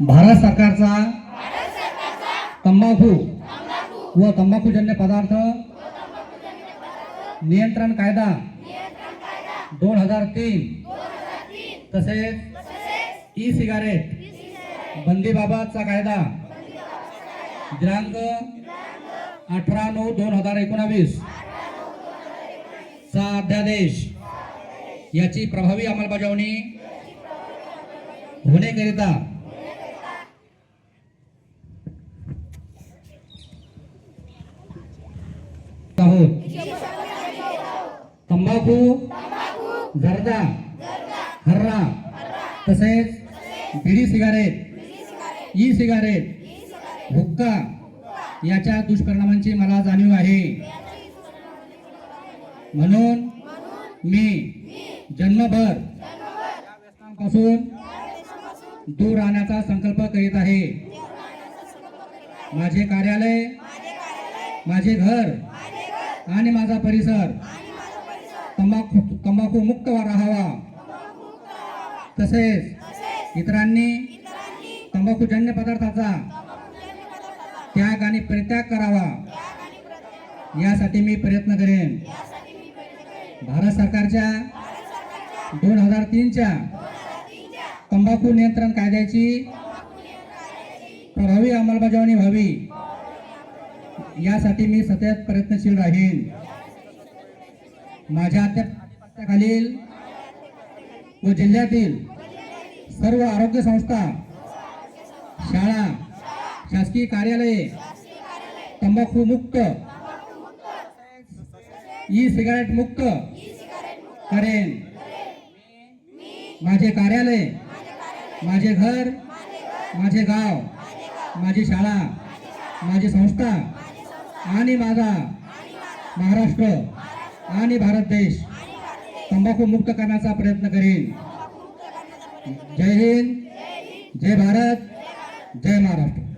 भारत सरकारचा तंबाखू व तंबाखूजन्य पदार्थ नियंत्रण कायदा दोन हजार तीन. तसेच ई सिगारेट बंदीबाबतचा कायदा. दिनांक अठरा नऊ दोन हजार एकोणावीस. चा अध्यादेश. याची प्रभावी अंमलबजावणी होण्याकरिता तंबाखू. जर्दा हर्रा. तसेच बिडी सिगारेट. ई सिगारेट हुक्का. याच्या दुष्परिणामांची मला जाणीव आहे. म्हणून मी जन्मभरपासून दूर राहण्याचा संकल्प करीत आहे. माझे कार्यालय माझे घर आणि माझा परिसर. तंबाखू तंबाखू मुक्त राहावा. तसेच इतरांनी तंबाखूजन्य पदार्थाचा त्याग आणि परित्याग करावा. यासाठी मी प्रयत्न करेन. भारत सरकारच्या दोन हजार तीनच्या तंबाखू नियंत्रण कायद्याची प्रभावी अंमलबजावणी व्हावी. यासाठी मी सतत प्रयत्नशील राहीन. माझ्या अध्यक्षतेखालील व जिल्ह्यातील सर्व आरोग्य संस्था शाळा शासकीय कार्यालये तंबाखू मुक्त ई सिगारेट मुक्त करेन. माझे कार्यालय माझे घर माझे गाव माझी शाळा माझी संस्था आणि माझा महाराष्ट्र आणि भारत देश तंबाखू मुक्त करण्याचा प्रयत्न करेन. जय हिंद जय भारत जय महाराष्ट्र.